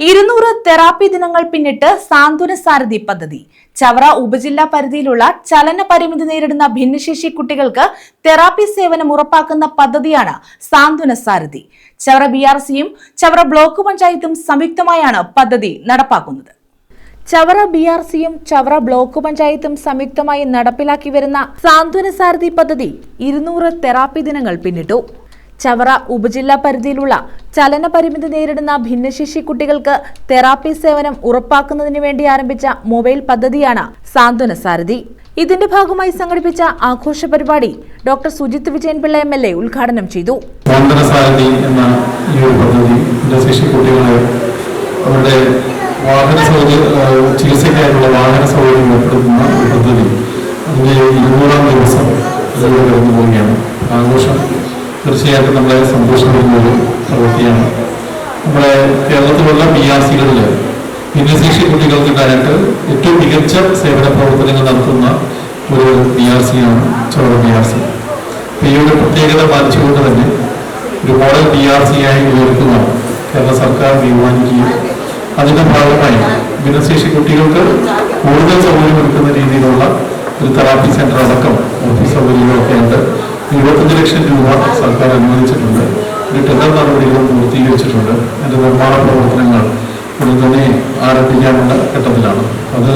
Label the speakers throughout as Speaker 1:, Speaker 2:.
Speaker 1: ഇരുന്നൂറ് തെറാപ്പി ദിനങ്ങൾ പിന്നിട്ട് സാന്ത്വന സാരഥി പദ്ധതി. ചവറ ഉപജില്ലാ പരിധിയിലുള്ള ചലന പരിമിതി നേരിടുന്ന ഭിന്നശേഷി കുട്ടികൾക്ക് തെറാപ്പി സേവനം ഉറപ്പാക്കുന്ന പദ്ധതിയാണ് സാന്ത്വന സാരഥി. ചവറ ബി ആർ സിയും ചവറ ബ്ലോക്ക് പഞ്ചായത്തും സംയുക്തമായാണ് പദ്ധതി നടപ്പാക്കുന്നത്. ചവറ ബി ആർ സിയും ചവറ ബ്ലോക്ക് പഞ്ചായത്തും സംയുക്തമായി നടപ്പിലാക്കി വരുന്ന സാന്ത്വന സാരഥി പദ്ധതി ഇരുന്നൂറ് തെറാപ്പി ദിനങ്ങൾ പിന്നിട്ടു. ചവറ ഉപജില്ലാ പരിധിയിലുള്ള ചലന പരിമിതി നേരിടുന്ന ഭിന്നശേഷി കുട്ടികൾക്ക് തെറാപ്പി സേവനം ഉറപ്പാക്കുന്നതിന് വേണ്ടി ആരംഭിച്ച മൊബൈൽ പദ്ധതിയാണ് സാന്ത്വന സാരഥി. ഇതിന്റെ ഭാഗമായി സംഘടിപ്പിച്ച ആഘോഷ പരിപാടി doctor Sujith Vijayanpillai M L A ഉദ്ഘാടനം ചെയ്തു.
Speaker 2: ചികിത്സയ്ക്കായിട്ടുള്ള വാഹന സൗകര്യം ഏർപ്പെടുത്തുന്ന പദ്ധതി. അതിന്റെ ഇരുന്നൂറാം ദിവസം കടന്നു പോവുകയാണ് തീർച്ചയായിട്ടും നമ്മളെ സന്തോഷം തരുന്ന ഒരു പ്രവൃത്തിയാണ്. നമ്മുടെ കേരളത്തിലുള്ള പി ആർ സികളിൽ ഭിന്നശേഷി കുട്ടികൾക്കുണ്ടായിട്ട് ഏറ്റവും മികച്ച സേവന പ്രവർത്തനങ്ങൾ നടത്തുന്ന ഒരു പി ആർ സിയാണ് ചോറ പി ആർ സി ഒരു പ്രത്യേകത പാലിച്ചുകൊണ്ട് തന്നെ ഒരു മോഡൽ പി ആർ സി ആയി ഉയർത്തുന്ന കേരള സർക്കാർ തീരുമാനിക്കുകയും അതിന്റെ ഭാഗമായി ഭിന്നശേഷി കുട്ടികൾക്ക് കൂടുതൽ സൗകര്യമൊരുക്കുന്ന രീതിയിലുള്ള ഒരു തെറാപ്പി സെന്റർ അടക്കം ഓഫീസ് സൗകര്യങ്ങളൊക്കെ ഉണ്ട് ഇരുപത്തഞ്ച് ലക്ഷം രൂപ സർക്കാർ അനുവദിച്ചിട്ടുണ്ട്. ഒരു ടെൻഡർ നടപടികളും പൂർത്തീകരിച്ചിട്ടുണ്ട്. അതിന്റെ നിർമ്മാണ പ്രവർത്തനങ്ങൾ ഉടൻ തന്നെ ആരംഭിക്കാനുള്ള ഘട്ടത്തിലാണ്. അത്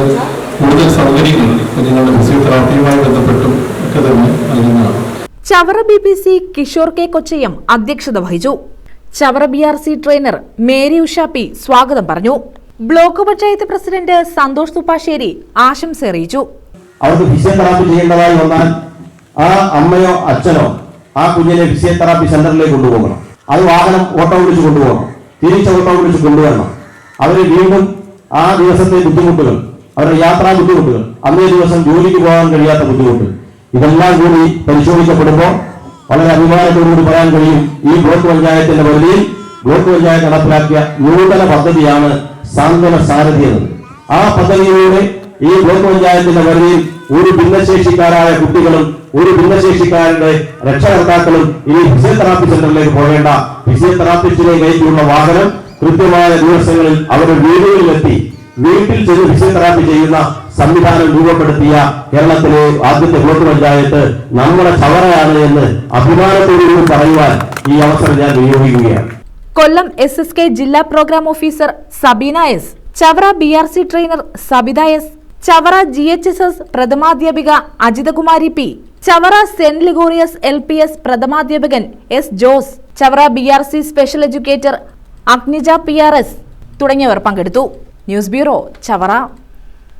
Speaker 2: കൂടുതൽ സൗകര്യങ്ങൾ കുഞ്ഞുങ്ങളുടെ ഫിസിയോതെറാപ്പിയുമായി ബന്ധപ്പെട്ടും ഒക്കെ തന്നെ നൽകുന്നതാണ്
Speaker 1: Chavara B P C Kishore K Kochayam അധ്യക്ഷത വഹിച്ചു. Chavara B R C trainer Mary Usha P സ്വാഗതം പറഞ്ഞു. ബ്ലോക്ക് പഞ്ചായത്ത് പ്രസിഡന്റ് സന്തോഷ് തുപ്പാശ്ശേരി ആശംസ അറിയിച്ചു.
Speaker 3: അവർക്ക് ഫിസിയോതെറാപ്പി ചെയ്യേണ്ടതായി വന്നാൽ ആ അമ്മയോ അച്ഛനോ ആ കുഞ്ഞിനെ ഫിസിയോതെറാപ്പി സെന്ററിലേക്ക് കൊണ്ടുപോകണം. അത് വാഹനം ഓട്ടോ വിളിച്ച് കൊണ്ടുപോകണം. തിരിച്ച് ഓട്ടോ വിളിച്ച് കൊണ്ടുവരണം. അവർ വീണ്ടും ആ ദിവസത്തെ ബുദ്ധിമുട്ടുകൾ അവരുടെ യാത്രാ ബുദ്ധിമുട്ടുകൾ അന്നേ ദിവസം ജോലിക്ക് പോകാൻ കഴിയാത്ത ബുദ്ധിമുട്ട് ഇതെല്ലാം കൂടി പരിശോധിക്കപ്പെടുമ്പോൾ വളരെ അഭിമാനത്തോടുകൂടി പറയാൻ കഴിയും. ഈ ബ്ലോക്ക് പഞ്ചായത്തിന്റെ പരിധിയിൽ ബ്ലോക്ക് പഞ്ചായത്ത് നടപ്പിലാക്കിയ നൂതന പദ്ധതിയാണ് സാന്ത്വന സാരഥി എന്നത് ആ പദ്ധതിയിലൂടെ ഈ ബ്ലോക്ക് പഞ്ചായത്തിന്റെ പരിധിയിൽ ഒരു ഭിന്നശേഷിക്കാരായ കുട്ടികളും ഒരു ഭിന്നശേഷിക്കാരന്റെ രക്ഷകർത്താക്കളും ഈ ഫിസിയോതെറാപ്പി സെന്ററിലേക്ക് പോകേണ്ട. ഫിസിയോതെറാപ്പിസ്റ്റിലേക്ക് കയറ്റിയുള്ള വാഹനം കൃത്യമായ ദിവസങ്ങളിൽ അവരുടെ വീടുകളിലെത്തി വീട്ടിൽ ചെന്ന് ഫിസിയോതെറാപ്പി ചെയ്യുന്ന സംവിധാനം രൂപപ്പെടുത്തിയ കേരളത്തിലെ ആദ്യത്തെ ബ്ലോക്ക് പഞ്ചായത്ത് നമ്മുടെ ചവറയാണ് എന്ന് അഭിമാനത്തോടുകൂടി പറയുവാൻ ഈ അവസരം ഞാൻ വിനിയോഗിക്കുകയാണ്.
Speaker 1: കൊല്ലം എസ് എസ് കെ ജില്ലാ program officer Sabeena S Chavara B R C trainer Sabitha S Chavara G H S S പ്രഥമാധ്യാപിക Ajithakumari P. Chavara saint Ligorius L P S പ്രഥമാധ്യാപകൻ S Jose Chavara B R C special educator Agnija P R S തുടങ്ങിയവർ പങ്കെടുത്തു. News bureau Chavara.